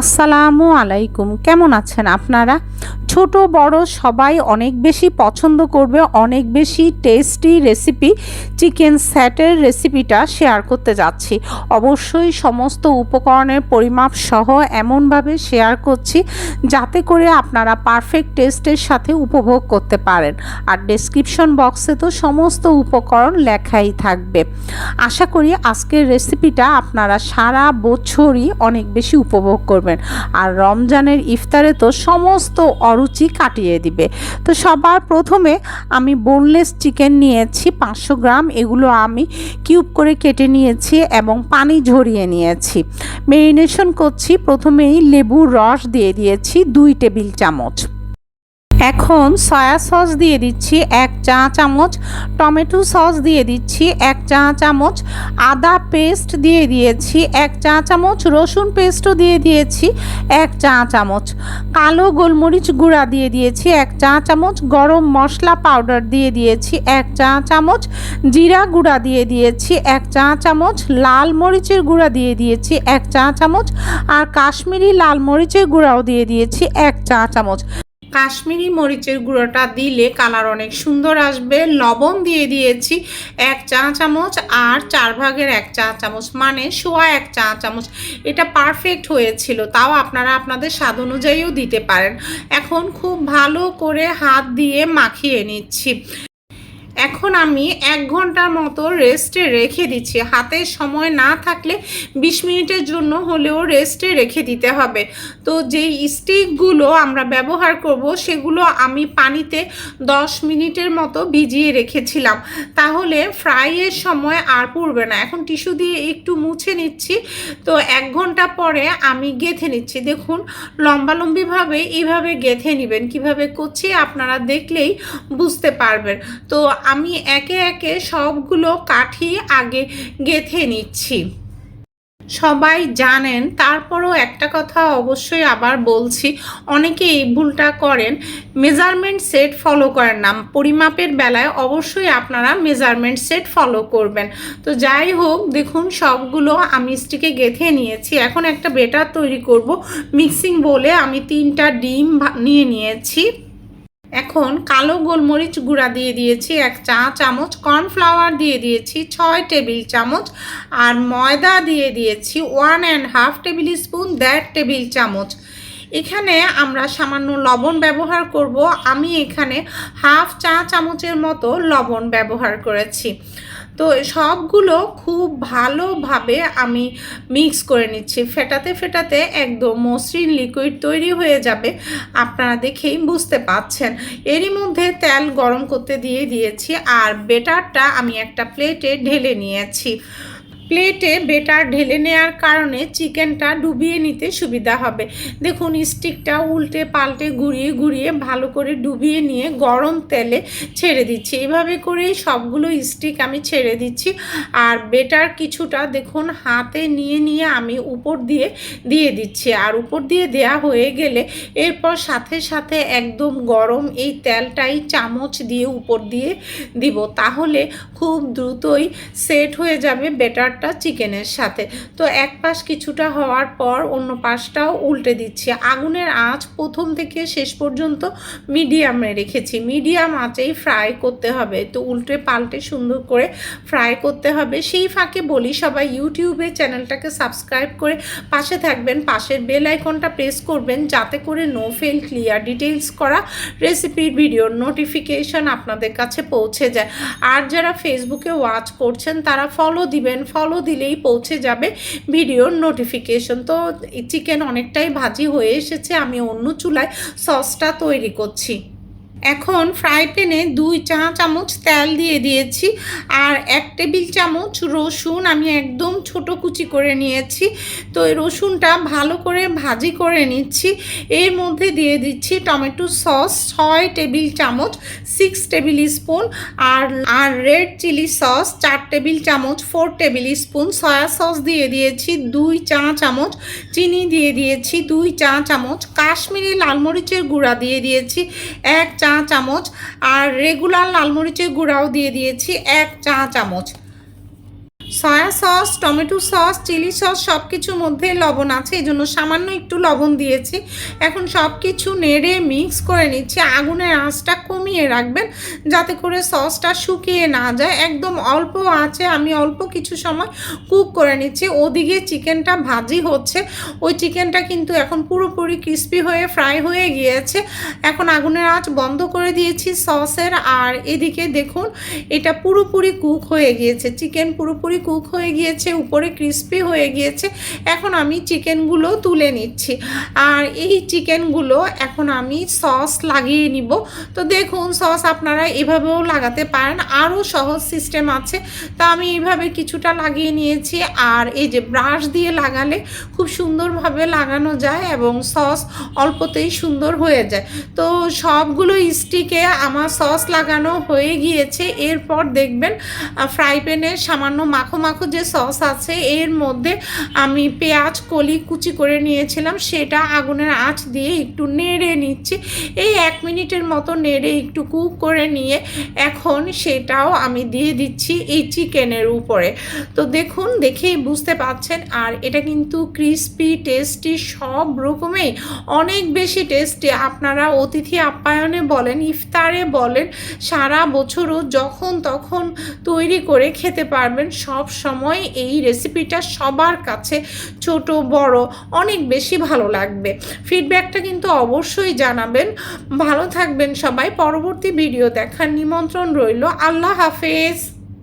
আসসালামু আলাইকুম। কেমন আছেন আপনারা? ছোট, বড় সবাই অনেক বেশি পছন্দ করবে, অনেক বেশি টেস্টি রেসিপি চিকেন স্যাটের রেসিপিটা শেয়ার করতে যাচ্ছি। অবশ্যই সমস্ত উপকরণের পরিমাপ সহ এমনভাবে শেয়ার করছি, যাতে করে আপনারা পারফেক্ট টেস্টের সাথে উপভোগ করতে পারেন। আর ডেসক্রিপশন বক্সে তো সমস্ত উপকরণ লেখাই থাকবে। আশা করি আজকের রেসিপিটা আপনারা সারা বছরই অনেক বেশি উপভোগ করবেন। আর রমজানের ইফতারে তো সমস্ত অরুচি কাটিয়ে দিবে। তো সবার প্রথমে আমি বোনলেস চিকেন নিয়েছি, পাঁচশো গ্রাম। এগুলো আমি কিউব করে কেটে নিয়েছি এবং পানি ঝরিয়ে নিয়েছি। মেরিনেশন করছি। প্রথমেই লেবুর রস দিয়ে দিয়েছি দুই টেবিল চামচ। এখন সয়া সস দিয়ে দিচ্ছি এক চা চামচ, টমেটো সস দিয়ে দিচ্ছি এক চা চামচ, আদা পেস্ট দিয়ে দিয়েছি এক চা চামচ, রসুন পেস্টও দিয়ে দিয়েছি এক চা চামচ, কালো গোলমরিচ গুঁড়া দিয়ে দিয়েছি এক চা চামচ, গরম মশলা পাউডার দিয়ে দিয়েছি এক চা চামচ, জিরা গুঁড়া দিয়ে দিয়েছি এক চা চামচ, লাল মরিচের গুঁড়া দিয়ে দিয়েছি এক চা চামচ, আর কাশ্মীরি লাল মরিচের গুঁড়াও দিয়ে দিয়েছি এক চা চামচ। কাশ্মীরি মরিচের গুঁড়োটা দিলে কালার অনেক সুন্দর আসবে। লবণ দিয়ে দিয়েছি এক চা চামচ আর চার ভাগের এক চা চামচ। মানে সোয়া এক চা চামচ। এটা পারফেক্ট হয়েছিল। তাও আপনারা আপনাদের স্বাদ অনুযায়ীও দিতে পারেন। এখন খুব ভালো করে হাত দিয়ে মাখিয়ে নিচ্ছি। এখন আমি এক ঘণ্টার মতো রেস্টে রেখে দিচ্ছি। হাতে সময় না থাকলে বিশ মিনিটের জন্য হলেও রেস্টে রেখে দিতে হবে। তো যেই স্টিকগুলো আমরা ব্যবহার করব, সেগুলো আমি পানিতে দশ মিনিটের মতো ভিজিয়ে রেখেছিলাম। তাহলে ফ্রাইয়ের সময় আর পুড়বে না। এখন টিস্যু দিয়ে একটু মুছে নিচ্ছি। তো এক ঘণ্টা পরে আমি গেথে নিচ্ছি। দেখুন, লম্বালম্বিভাবে এইভাবে গেথে নেবেন। কীভাবে করছি আপনারা দেখলেই বুঝতে পারবেন। তো আমি একে একে সবগুলো কাঠি আগে গেথে নিচ্ছি। সবাই জানেন, তারপরও একটা কথা অবশ্যই আবার বলছি অনেকে এই ভুলটা করেন। মেজারমেন্ট সেট ফলো করেন না। পরিমাপের বেলায় অবশ্যই আপনারা মেজারমেন্ট সেট ফলো করবেন। তো যাই হোক, দেখুন, সবগুলো আমি স্টিকে গেথে নিয়েছি। এখন একটা বেটার তৈরি করব, মিক্সিং বলে আমি তিনটা ডিম নিয়ে নিয়েছি। এখন কালো গোলমরিচ গুঁড়া দিয়ে দিয়েছি, এক চা চামচ কর্নফ্লাওয়ার দিয়ে দিয়েছি, ছয় টেবিল চামচ। আর ময়দা দিয়ে দিয়েছি one and half tablespoon, দেড় টেবিল চামচ। এখানে আমরা সামান্য লবণ ব্যবহার করব। আমি এখানে হাফ চা চামচের মতো লবণ ব্যবহার করেছি। তো সবগুলো খুব ভালোভাবে আমি মিক্স করে নিচ্ছি। ফেটাতে ফেটাতে একদম মসৃণ লিকুইড তৈরি হয়ে যাবে। আপনারা দেখেই বুঝতে পাচ্ছেন। এরই মধ্যে তেল গরম করতে দিয়ে দিয়েছি আর বেটারটা আমি একটা প্লেটে ঢেলে নিয়েছি। প্লেটে বেটার ঢেলে নেওয়ার কারণে চিকেনটা ডুবিয়ে নিতে সুবিধা হবে। দেখুন, স্টিকটা উল্টে পাল্টে ঘুরিয়ে ঘুরিয়ে ভালো করে ডুবিয়ে নিয়ে গরম তেলে ছেড়ে দিচ্ছি। এভাবে করেই সবগুলো স্টিক আমি ছেড়ে দিচ্ছি। আর বেটার কিছুটা দেখুন, হাতে নিয়ে নিয়ে আমি উপর দিয়ে দিয়ে দিচ্ছি। আর উপর দিয়ে দেয়া হয়ে গেলে এরপর সাথে সাথে একদম গরম এই তেলটাই চামচ দিয়ে উপর দিয়ে দিব। তাহলে খুব দ্রুতই সেট হয়ে যাবে বেটারটা চিকেনের সাথে। তো এক পাশ কিছুটা হওয়ার পর অন্য পাশটাও উল্টে দিচ্ছি। আগুনের আঁচ প্রথম থেকে শেষ পর্যন্ত মিডিয়ামে রেখেছি। মিডিয়াম আঁচেই ফ্রাই করতে হবে। তো উল্টে পাল্টে সুন্দর করে ফ্রাই করতে হবে। সেই ফাঁকে বলি, সবাই ইউটিউবে চ্যানেলটাকে সাবস্ক্রাইব করে পাশে থাকবেন। পাশের বেল আইকনটা প্রেস করবেন যাতে করে নো ফেল ক্লিয়ার ডিটেলস করা রেসিপির ভিডিওর নোটিফিকেশন আপনাদের কাছে পৌঁছে যায়। আর যারা ফেসবুকে ওয়াচ করছেন, তারা ফলো দিবেন। ফলো দিলেই পৌঁছে যাবে ভিডিওর নোটিফিকেশন তো চিকেন অনেকটাই ভাজি হয়ে এসেছে, আমি অন্য চুলায় সসটা তৈরি করছি। এখন ফ্রাই প্যানে দুই চা চামচ তেল দিয়ে দিয়েছি আর এক টেবিল চামচ রসুন আমি একদম ছোট কুচি করে নিয়েছি। তো এই রসুনটা ভালো করে ভাজি করে নিচ্ছি। এর মধ্যে দিয়ে দিচ্ছি টমেটো সস, ছয় টেবিল চামচ সিক্স টেবিল স্পুন আর আর রেড চিলি সস চার টেবিল চামচ four tablespoon soya sauce দিয়ে দিয়েছি, দুই চা চামচ চিনি দিয়ে দিয়েছি, দুই চা চামচ কাশ্মীরি লাল মরিচের গুঁড়া দিয়ে দিয়েছি, এক চা চামচ আর রেগুলার লালমরিচের গুঁড়াও দিয়ে দিয়েছি এক চা চামচ। Soya sauce, tomato sauce, chilli sauce সব কিছুর মধ্যে লবণ আছে, এই জন্য সামান্য একটু লবণ দিয়েছি। এখন সব কিছু নেড়ে মিক্স করে নিচ্ছি। আগুনের আঁচটা কমিয়ে রাখবেন যাতে করে সসটা শুকিয়ে না যায়। একদম অল্প আছে, আমি অল্প কিছু সময় কুক করে নিচ্ছি। ওদিকে চিকেনটা ভাজি হচ্ছে। ওই চিকেনটা কিন্তু এখন পুরোপুরি ক্রিস্পি হয়ে ফ্রাই হয়ে গিয়েছে। এখন আগুনের আঁচ বন্ধ করে দিয়েছি সসের। আর এদিকে দেখুন, এটা পুরোপুরি কুক হয়ে গিয়েছে। চিকেন পুরোপুরি কুক হয়ে গিয়েছে, উপরে ক্রিস্পি হয়ে গিয়েছে। এখন আমি চিকেনগুলো তুলে নিচ্ছি। আর এই চিকেনগুলো এখন আমি সস লাগিয়ে নিব। তো দেখুন সস আপনারা এভাবেও লাগাতে পারেন। আরও সহজ সিস্টেম আছে। তা আমি এইভাবে কিছুটা লাগিয়ে নিয়েছি। আর এই যে ব্রাশ দিয়ে লাগালে খুব সুন্দরভাবে লাগানো যায় এবং সস অল্পতেই সুন্দর হয়ে যায়। তো সবগুলো স্টিকে আমার সস লাগানো হয়ে গিয়েছে। এরপর দেখবেন ফ্রাই প্যানে সামান্য মাখো মাখো যে সস আছে, এর মধ্যে আমি পেঁয়াজ, কলি কুচি করে নিয়েছিলাম, সেটা আগুনের আঁচ দিয়ে একটু নেড়ে নিচ্ছি। এই এক মিনিটের মতো নেড়ে একটু কুক করে নিয়ে এখন সেটাও আমি দিয়ে দিচ্ছি এই চিকেনের উপরে। তো দেখুন, দেখেই বুঝতে পাচ্ছেন, আর এটা কিন্তু ক্রিস্পি, টেস্টি, সব রকমেই অনেক বেশি টেস্টি। আপনারা অতিথি আপ্যায়নে বলেন, ইফতারে বলেন, সারা বছরও যখন তখন তৈরি করে খেতে পারবেন সব সময় এই রেসিপিটা সবার কাছে ছোট, বড়, অনেক বেশি ভালো লাগবে। ফিডব্যাকটা কিন্তু অবশ্যই জানাবেন। ভালো থাকবেন সবাই। পরবর্তী ভিডিও দেখার নিমন্ত্রণ রইল। আল্লাহ হাফেজ।